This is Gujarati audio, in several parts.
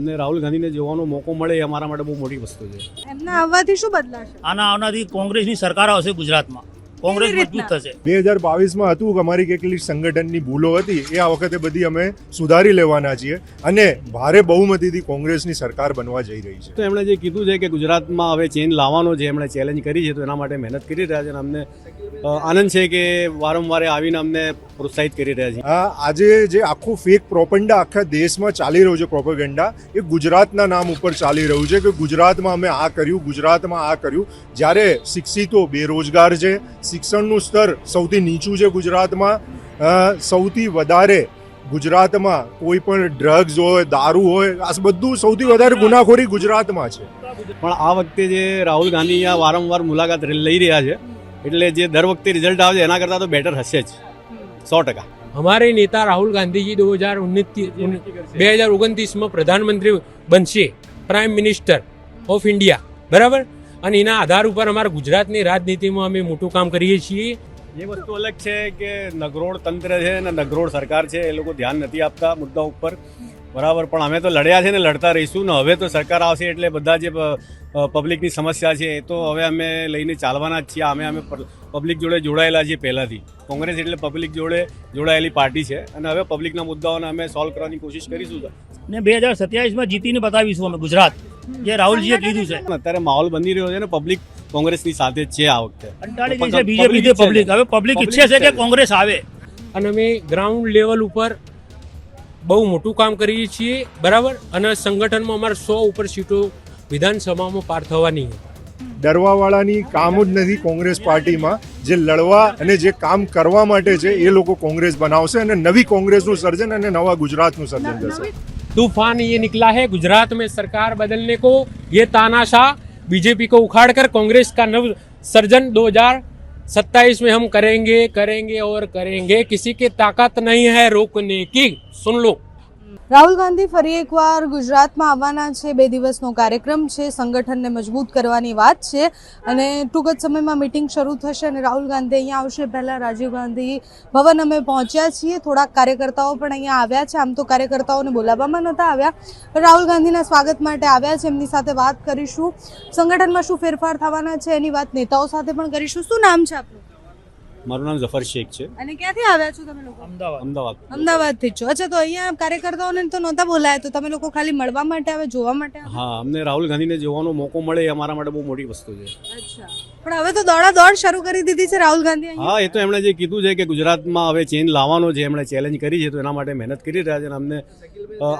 અમને રાહુલ ગાંધીને જોવાનો મોકો મળે એ અમારા માટે બહુ મોટી વસ્તુ છે. એમના આવવાથી શું બદલાશે આના આવનાથી કોંગ્રેસની સરકાર આવશે ગુજરાતમાં. કોંગ્રેસ મજબૂત થશે. બે હજાર બાવીસમાં હતું કે અમારી કેટલીક સંગઠનની ભૂલો હતી એ આ વખતે બધી અમે સુધારી લેવાના છીએ અને ભારે બહુમતીથી કોંગ્રેસની સરકાર બનવા જઈ રહી છે. તો એમણે જે કીધું છે કે ગુજરાતમાં હવે ચેન્જ લાવવાનો જે એમણે ચેલેન્જ કરી છે તો એના માટે મહેનત કરી રહ્યા છે અને અમને આનંદ છે કે વારંવાર આવીને અમને પ્રોત્સાહિત કરી રહ્યા છે. આજે જે આખું ફેક પ્રોપંડા આખા દેશમાં ચાલી રહ્યું છે પ્રોપેગેન્ડા એ ગુજરાતના નામ ઉપર ચાલી રહ્યું છે કે ગુજરાતમાં અમે આ કર્યું ગુજરાતમાં આ કર્યું. જ્યારે શિક્ષિતો બેરોજગાર છે શિક્ષણનું સ્તર સૌથી નીચું છે ગુજરાતમાં સૌથી વધારે ગુજરાતમાં કોઈ પણ ડ્રગ્સ હોય દારૂ હોય આ બધું સૌથી વધારે ગુનાખોરી ગુજરાતમાં છે. પણ આ વખતે જે રાહુલ ગાંધી વારંવાર મુલાકાત લઈ રહ્યા છે એટલે જે દર વખતે રિઝલ્ટ આવશે એના કરતાં તો બેટર હશે જ. સો ટકા. હમારે નેતા રાહુલ ગાંધીજી દો હજાર બે હજાર ઓગણત્રીસમાં પ્રધાનમંત્રી બનશે. પ્રાઇમ મિનિસ્ટર ઓફ ઇન્ડિયા બરાબર? અને એના આધાર ઉપર અમારા ગુજરાતની રાજનીતિમાં અમે મોટું કામ કરીએ છીએ. એ વસ્તુ અલગ છે કે નગરોળ તંત્ર છે અને નગરોળ સરકાર છે એ લોકો ધ્યાન નથી આપતા મુદ્દા ઉપર. બરાબર પણ અમે તો લડ્યા છે ને લડતા રહીશું ને. હવે તો સરકાર આવશે એટલે બધા જે પબ્લિકની સમસ્યા છે એ તો હવે અમે લઈને ચાલવાના જ છીએ. અમે અમે પબ્લિક જોડે જોડાયેલા છીએ પહેલાંથી. કોંગ્રેસ એટલે પબ્લિક જોડે જોડાયેલી પાર્ટી છે. અને હવે પબ્લિકના મુદ્દાઓને અમે સોલ્વ કરવાની કોશિશ કરીશું ને બે હજાર સત્યાવીસમાં જીતીને બતાવીશું અમે ગુજરાત જે રાહુલજીએ કીધું છે. અત્યારે માહોલ બની રહ્યો છે ને પબ્લિક કોંગ્રેસની સાથે છે આ વખતે. ગઈ છે બીજેપી પબ્લિક હવે પબ્લિક ઈચ્છે છે કે કોંગ્રેસ આવે. અને અમે ગ્રાઉન્ડ લેવલ ઉપર બહુ મોટું કામ કરીએ છીએ બરાબર અને સંગઠનમાં અમારે સો ઉપર સીટો વિધાનસભામાં પાર થવાની છે ડરવાવાળાની કામ જ નથી કોંગ્રેસ પાર્ટીમાં જે લડવા અને જે કામ કરવા માટે છે એ લોકો કોંગ્રેસ બનાવશે અને નવી કોંગ્રેસનું સર્જન અને નવા ગુજરાતનું સર્જન થશે तूफान ये निकला है गुजरात में सरकार बदलने को ये तानाशाह बीजेपी को उखाड़ कर कांग्रेस का नव सर्जन 2027 में हम करेंगे करेंगे और करेंगे किसी की ताकत नहीं है रोकने की सुन लो રાહુલ ગાંધી ફરી એકવાર ગુજરાતમાં આવવાના છે. બે દિવસનો કાર્યક્રમ છે. સંગઠનને મજબૂત કરવાની વાત છે અને ટૂંક જ સમયમાં મિટિંગ શરૂ થશે અને રાહુલ ગાંધી અહીંયા આવશે. પહેલાં રાજીવ ગાંધી ભવન અમે પહોંચ્યા છીએ. થોડાક કાર્યકર્તાઓ પણ અહીંયા આવ્યા છે. આમ તો કાર્યકર્તાઓને બોલાવવામાં નહોતા આવ્યા. પણ રાહુલ ગાંધીના સ્વાગત માટે આવ્યા છે. એમની સાથે વાત કરીશું. સંગઠનમાં શું ફેરફાર થવાના છે એની વાત નેતાઓ સાથે પણ કરીશું. શું નામ છે આપનું? મારું નામ ઝફર શેખ છે. અને ક્યાંથી આવ્યા છો તમે લોકો? અમદાવાદ. અમદાવાદ. અમદાવાદથી છો. અચ્છા તો અહીંયા કાર્યકર્તાઓને તો નહોતા બોલાયા તો તમે લોકો ખાલી મળવા માટે આવે જોવા માટે હા અમને રાહુલ ગાંધીને જોવાનો મોકો મળે એ અમારા માટે બહુ મોટી વસ્તુ છે. અચ્છા. પણ હવે તો દોડા દોડ શરૂ કરી દીધી છે રાહુલ ગાંધી હા એ તો એમણે જે કીધું છે કે ગુજરાતમાં હવે ચેન્જ લાવવાનો જે એમણે ચેલેન્જ કરી છે તો એના માટે મહેનત કરી રહ્યા છે અને અમને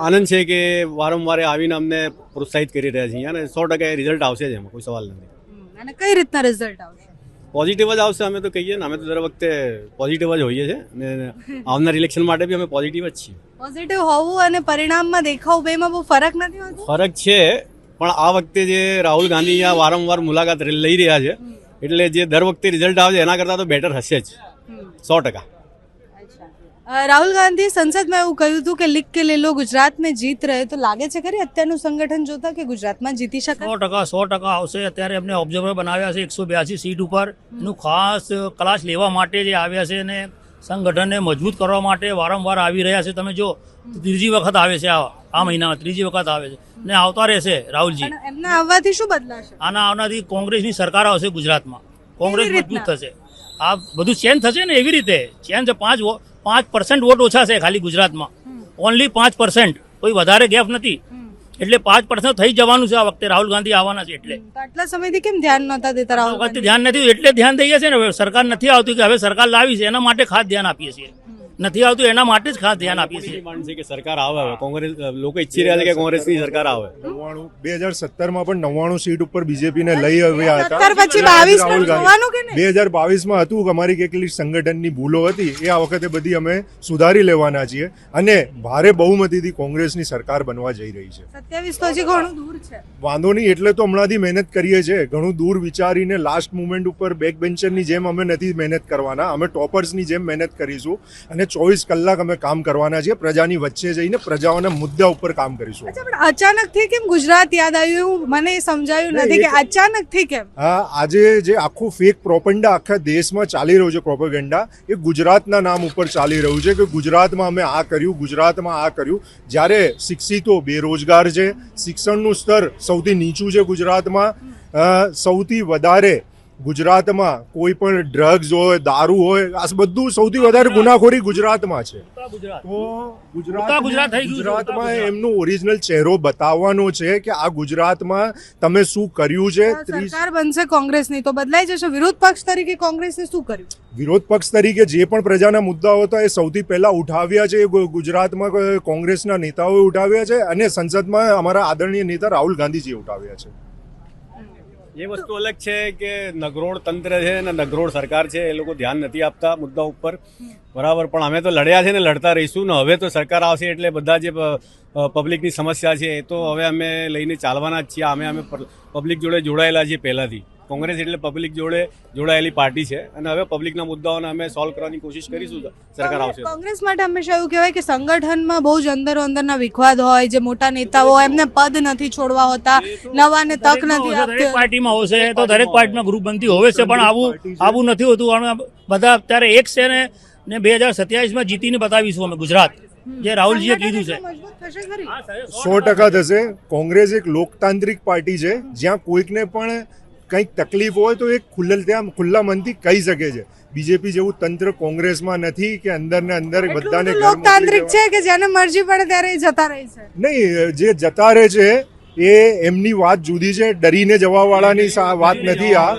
આનંદ છે કે વારંવાર આવીને અમને પ્રોત્સાહિત કરી રહ્યા છે. અને સો ટકા રિઝલ્ટ આવશે જ એમાં કોઈ સવાલ નથી. અને કઈ રીતના રિઝલ્ટ આવશે? પોઝિટિવ જ આવશે અમે તો કહીએ ને અમે તો દર વખતે પોઝિટિવ જ હોઈએ છીએ અને આવનાર ઇલેક્શન માટે બી અમે પોઝિટિવ જ છીએ. પોઝિટિવ હોવું અને પરિણામમાં દેખાવ બેમાં બહુ ફરક નથી હોતો? ફરક છે પણ આ વખતે જે રાહુલ ગાંધી અહીંયા વારંવાર મુલાકાત લઈ રહ્યા છે એટલે જે દર વખતે રિઝલ્ટ આવે છે એના કરતાં તો બેટર હશે જ. સો ટકા. રાહુલ ગાંધી સંસદમાં એવું કહ્યું હતું કે લીક કે લઈ લો ગુજરાત મેં જીત રહે તો લાગે છે ખરી અત્યારનું સંગઠન જોતા કે ગુજરાતમાં જીતી શકે સો ટકા સો ટકા આવશે. અત્યારે એમને ઓબ્ઝર્વર બનાવ્યા છે એકસો બ્યાસી સીટ ઉપર. એનું ખાસ ક્લાસ લેવા માટે જે આવ્યા છે અને સંગઠનને મજબૂત કરવા માટે વારંવાર આવી રહ્યા છે. તમે જો ત્રીજી વખત આવે છે આ આ મહિનામાં ત્રીજી વખત આવે છે. ને આવતા રહેશે રાહુલજી. એમના આવવાથી શું બદલાશે? આના આવનાથી કોંગ્રેસની સરકાર આવશે ગુજરાતમાં. કોંગ્રેસ મજબૂત થશે. આ બધું ચેન્જ થશે ને એવી રીતે? ચેન્જ પાંચ પાંચ પર્સન્ટ વોટ ઓછા છે ખાલી ગુજરાતમાં. ઓનલી પાંચ પર્સન્ટ કોઈ વધારે ગેપ નથી. એટલે પાંચ પર્સન્ટ થઈ જવાનું છે આ વખતે રાહુલ ગાંધી આવવાના છે એટલે. આટલા સમયથી કેમ ધ્યાન નહોતા દેતા રાહુલ ગાંધી? ધ્યાન નથી એટલે ધ્યાન દઈએ છે ને. સરકાર નથી આવતી કે હવે સરકાર લાવી છે. એના માટે ખાસ ધ્યાન આપીએ છીએ. નથી આવતું એના માટે જ ખાસ ધ્યાન આપીએ છીએ. ડિમાન્ડ છે કે સરકાર આવે કોંગ્રેસ લોકો ઈચ્છી રહ્યા છે કે કોંગ્રેસની સરકાર આવે. નવ્વાણું બે હજાર સત્તરમાં પણ નવ્વાણું સીટ ઉપર બીજેપીને લઈ આવ્યા હતા. પછી બાવીસ બે હજાર બાવીસમાં હતું કે અમારી કેટલીક સંગઠનની ભૂલો હતી એ આ વખતે બધી અમે સુધારી લેવાના છીએ અને ભારે બહુમતીથી કોંગ્રેસની સરકાર બનવા જઈ રહી છે. સત્યાવીસ તો હજી ઘણું દૂર છે. વાંધો નહીં એટલે તો હમણાંથી મહેનત કરીએ છીએ. ઘણું દૂર વિચારીને લાસ્ટ મુમેન્ટ ઉપર બેક બેન્ચરની જેમ અમે નથી મહેનત કરવાના અમે ટોપર્સની જેમ મહેનત કરીશું. અને ચોવીસ કલાક અમે કામ કરવાના છીએ પ્રજાની વચ્ચે જઈને પ્રજાઓના મુદ્દા ઉપર કામ કરીશું. અચ્છા પણ અચાનકથી કેમ ગુજરાત યાદ આવ્યું? મને સમજાયું નથી કે અચાનકથી કેમ? હા આજે જે આખું ફેક પ્રોપંડા આખા દેશમાં ચાલી રહ્યું છે પ્રોપેગેન્ડા એ ગુજરાતના નામ ઉપર ચાલી રહ્યું છે કે ગુજરાતમાં અમે આ કર્યું ગુજરાતમાં આ કર્યું. જ્યારે શિક્ષિતો બેરોજગાર છે શિક્ષણનું સ્તર સૌથી નીચું છે ગુજરાતમાં સૌથી વધારે ગુજરાતમાં કોઈ પણ ડ્રગ્સ હોય દારૂ હોય આ બધું સૌથી વધારે ગુનાખોરી ગુજરાતમાં છે. તો ગુજરાત ગુજરાતમાં ગુજરાત. એમનો ઓરિજિનલ ચહેરો બતાવવાનો છે કે આ ગુજરાતમાં તમે શું કર્યું છે? ત્રીસ સરકાર બનશે કોંગ્રેસની તો બદલાઈ જશે. વિરોધ પક્ષ તરીકે કોંગ્રેસે શું કર્યું? વિરોધ પક્ષ તરીકે જે પણ પ્રજાના મુદ્દાઓ હતા એ સૌથી પહેલા ઉઠાવ્યા છે એ ગુજરાતમાં કોંગ્રેસના નેતાઓએ ઉઠાવ્યા છે અને સંસદમાં અમારા આદરણીય નેતા રાહુલ ગાંધીજીએ ઉઠાવ્યા છે. એ વસ્તુ અલગ છે કે નગરોળ તંત્ર છે અને નગરોળ સરકાર છે, એ લોકો ધ્યાન નથી આપતા મુદ્દા ઉપર. બરાબર, પણ અમે તો લડ્યા છે ને, લડતા રહીશું ને, હવે તો સરકાર આવશે એટલે બધા જે પબ્લિકની સમસ્યા છે, એ તો હવે અમે લઈને ચાલવાના જ છીએ. અમે અમે પબ્લિક જોડે જોડાયેલા છીએ પહેલાંથી. કોંગ્રેસ એટલે પબ્લિક જોડે જોડાયેલી પાર્ટી છે. અને હવે પબ્લિકના મુદ્દાઓને અમે સોલ્વ કરવાની કોશિશ કરીશું. સરકાર આવશે. કોંગ્રેસ માટે હંમેશા એવું કહેવાય કે સંગઠનમાં બહુ જ અંદરો અંદરના વિખવાદ હોય જે મોટા નેતાઓ હોય એમને પદ નથી છોડવા હોતા નવાને તક નથી દરેક પાર્ટીમાં હોશે તો દરેક પાર્ટીમાં ગ્રુપ બનતી હોવે છે પણ આવું આવું નથી હોતું. બધા અત્યારે એક છે ને ને બે હજાર સત્યાવીસમાં જીતીને બતાવીશું અમે ગુજરાત જે રાહુલજીએ કીધું છે. મજબૂત થશે ખરી? સો ટકા થશે. કોંગ્રેસ એક લોકતાંત્રિક પાર્ટી છે. જ્યાં કોઈકને પણ કંઈક તકલીફ હોય તો એ ખુલ્લ ત્યાં ખુલ્લા મનથી કહી શકે છે. બીજેપી જેવું તંત્ર કોંગ્રેસમાં નથી કે અંદર ને અંદર બધાને બધું લોકતાંત્રિક છે કે જેને મરજી પડે ત્યારે જતા રહે છે? નહીં જે જતા રહે છે એ એમની વાત જુદી છે ડરીને જવા વાળાની વાત નથી આ.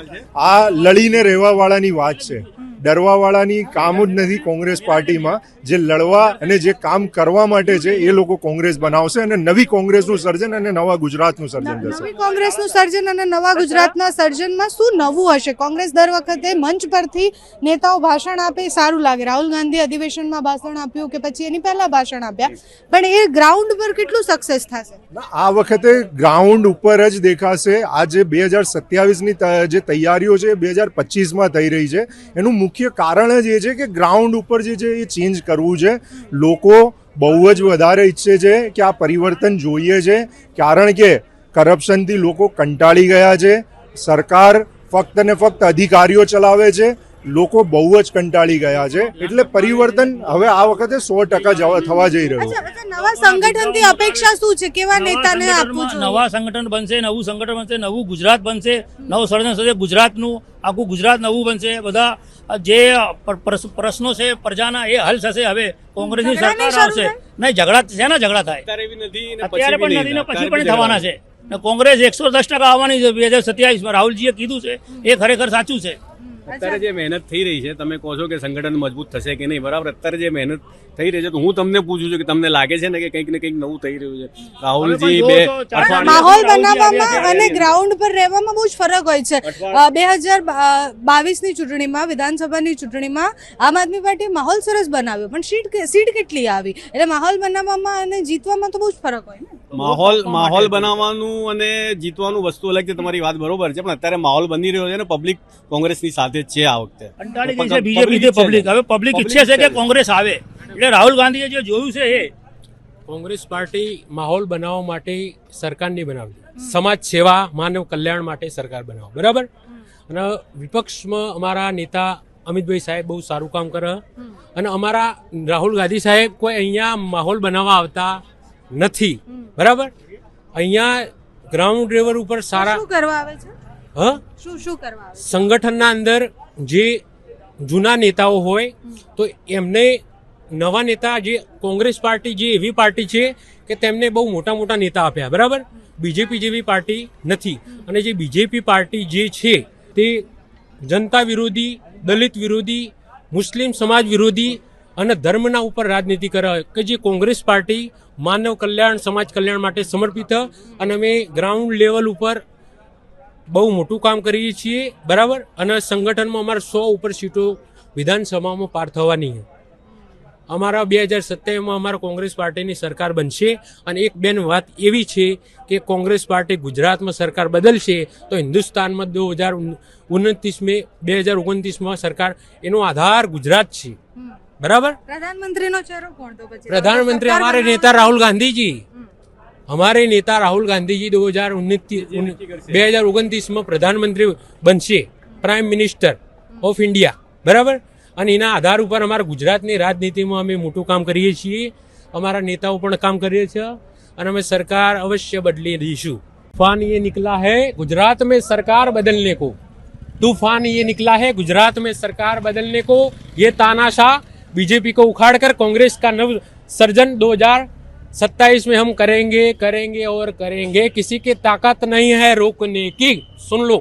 આ લડીને રહેવા વાળાની વાત છે. ડરવા વાળાની કામ જ નથી કોંગ્રેસ પાર્ટીમાં. જે લડવા અને જે કામ કરવા માટે છે એ લોકો કોંગ્રેસ બનાવશે અને નવી કોંગ્રેસનું સર્જન અને નવા ગુજરાતનું સર્જન થશે. કોંગ્રેસનું સર્જન અને નવા ગુજરાતના સર્જનમાં શું નવું હશે? કોંગ્રેસ દર વખતે મંચ પરથી નેતાઓ ભાષણ આપે સારું લાગે. રાહુલ ગાંધી અધિવેશનમાં ભાષણ આપ્યું કે પછી એની પહેલા ભાષણ આપ્યા. પણ એ ગ્રાઉન્ડ પર કેટલું સક્સેસ થશે? આ વખતે ગ્રાઉન્ડ ઉપર જ દેખાશે. આ જે બે હજાર સત્યાવીસની જે તૈયારીઓ છે બે હજાર પચીસમાં થઈ રહી છે. એનું મુખ્ય કારણ જ એ છે કે ગ્રાઉન્ડ ઉપર જે છે એ ચેન્જ કરવું છે. લોકો બહુ જ વધારે ઈચ્છે છે કે આ પરિવર્તન જોઈએ છે. કારણ કે કરપ્શનથી લોકો કંટાળી ગયા છે. સરકાર ફક્ત ને ફક્ત અધિકારીઓ ચલાવે છે. લોકો બહુ જ કંટાળી ગયા છે. એટલે પરિવર્તન હવે આ વખતે સો ટકા જવા- થવા જઈ રહ્યું છે. નવા સંગઠનથી અપેક્ષા શું છે? કેવા નેતાને નવા આપવું સંગઠનમાં નવા સંગઠન બનશે નવું સંગઠન બનશે નવું ગુજરાત બનશે નવું સર્જન થશે ગુજરાતનું આખું ગુજરાત નવું બનશે. બધા જે પર- પર- પ્રશ્નો છે પ્રજાના એ હલ થશે હવે. કોંગ્રેસની સરકાર આવશે. નહીં ઝઘડા શેના ઝઘડા થાય? અત્યારે ને પણ નથી ને પછી પણ થવાના છે. ને કોંગ્રેસ એકસો દસ ટકા આવવાની છે બે હજાર સત્યાવીસમાં. રાહુલજીએ કીધું છે એ ખરેખર સાચું છે. અત્યારે જે મહેનત થઈ રહી છે તમે કહો છો કે સંગઠન મજબૂત થશે કે નહીં બરાબર અત્યારે જે મહેનત થઈ રહી છે તો હું તમને પૂછું છું કે તમને લાગે છે ને કે કંઈક ને કંઈક નવું થઈ રહ્યું છે? રાહુલજી બે માહોલ બનાવવામાં અને ગ્રાઉન્ડ પર રહેવામાં બહુ જ ફરક હોય છે. બે હજાર બાવીસની ચૂંટણીમાં વિધાનસભાની ચૂંટણીમાં આમ આદમી પાર્ટીએ માહોલ સરસ બનાવ્યો પણ સીટ સીટ કેટલી આવી? એટલે માહોલ બનાવવામાં અને જીતવામાં તો બહુ જ ફરક હોય ને. માહોલ માહોલ બનાવવાનું અને જીતવાનું વસ્તુ અલગ છે તમારી વાત બરોબર છે પણ અત્યારે માહોલ બની રહ્યો છે ને પબ્લિક કોંગ્રેસની સાથે જ છે આ વખતે. બીજેપી પબ્લિક હવે પબ્લિક ઈચ્છે છે કે કોંગ્રેસ આવે. એટલે રાહુલ ગાંધીએ જે જોયું છે એ. કોંગ્રેસ પાર્ટી માહોલ બનાવવા માટે સરકાર નહીં બનાવી સમાજ સેવા માનવ કલ્યાણ માટે સરકાર બનાવો બરાબર? અને વિપક્ષમાં અમારા નેતા અમિતભાઈ સાહેબ બહુ સારું કામ કરે. અને અમારા રાહુલ ગાંધી સાહેબ કોઈ અહીંયા માહોલ બનાવવા આવતા નથી. બરાબર? અહીંયા ગ્રાઉન્ડ લેવલ ઉપર સારા શું કરવા આવે છે? હા? શું શું કરવા આવે સંગઠનના અંદર જે જૂના નેતાઓ હોય તો એમને નવા નેતા જે કોંગ્રેસ પાર્ટી જે એવી પાર્ટી છે કે તેમને બહુ મોટા મોટા નેતા આપ્યા બરાબર? બીજેપી જેવી પાર્ટી નથી. અને જે બીજેપી પાર્ટી જે છે તે જનતા વિરોધી દલિત વિરોધી મુસ્લિમ સમાજ વિરોધી અને ધર્મના ઉપર રાજનીતિ કરે. કે જે કોંગ્રેસ પાર્ટી માનવ કલ્યાણ, સમાજ કલ્યાણ માટે સમર્પિત અને અમે ગ્રાઉન્ડ લેવલ ઉપર બહુ મોટું કામ કરીએ છીએ. બરાબર? અને સંગઠનમાં અમારે સો ઉપર સીટો વિધાનસભામાં પાર થવાની અમારા બે હજાર સત્યાવીસમાં અમારા કોંગ્રેસ પાર્ટીની સરકાર બનશે અને એક બેન વાત એવી છે કે કોંગ્રેસ પાર્ટી ગુજરાતમાં સરકાર બદલશે તો હિન્દુસ્તાનમાં દો હજાર ઉનત્રીસ મે બે હજાર ઓગણત્રીસમાં સરકાર એનો આધાર ગુજરાત છે. બરાબર? પ્રધાનમંત્રીનો ચહેરો કોણ તો પછી? પ્રધાનમંત્રી અમારે નેતા રાહુલ ગાંધીજી. અમારે નેતા રાહુલ ગાંધીજી દો હજાર ઓગણીસ બે હજાર ઓગણત્રીસમાં પ્રધાનમંત્રી બનશે. પ્રાઇમ મિનિસ્ટર ઓફ ઇન્ડિયા બરાબર? અને એના આધાર ઉપર અમારા ગુજરાતની રાજનીતિમાં અમે મોટું કામ કરીએ છીએ. અમારા નેતાઓ પણ કામ કરીએ છીએ અને અમે સરકાર અવશ્ય બદલી દઈશું. તૂફાન એ નિકલા હૈ ગુજરાત મેં સરકાર બદલને કો. તુફાન એ નિકલા હૈ ગુજરાત મેં સરકાર બદલને કો. યે તાનાશાહ बीजेपी को उखाड़कर कांग्रेस का नव सर्जन 2027 में हम करेंगे करेंगे और करेंगे किसी की ताकत नहीं है रोकने की सुन लो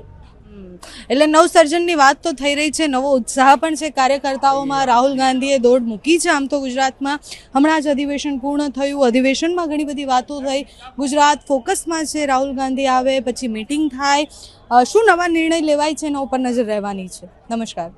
હમ. એટલે નવસર્જનની વાત તો થઈ રહી છે નવો ઉત્સાહ પણ છે કાર્યકર્તાઓમાં રાહુલ ગાંધીએ દોડ મૂકી છે આમ તો ગુજરાતમાં હમણાં જ અધિવેશન પૂર્ણ થયું અધિવેશનમાં ઘણી બધી વાતો થઈ ગુજરાત ફોકસમાં છે રાહુલ ગાંધી આવે પછી મીટિંગ થાય અ, શું નવા નિર્ણય લેવાય છે એના ઉપર નજર રહેવાની છે નમસ્કાર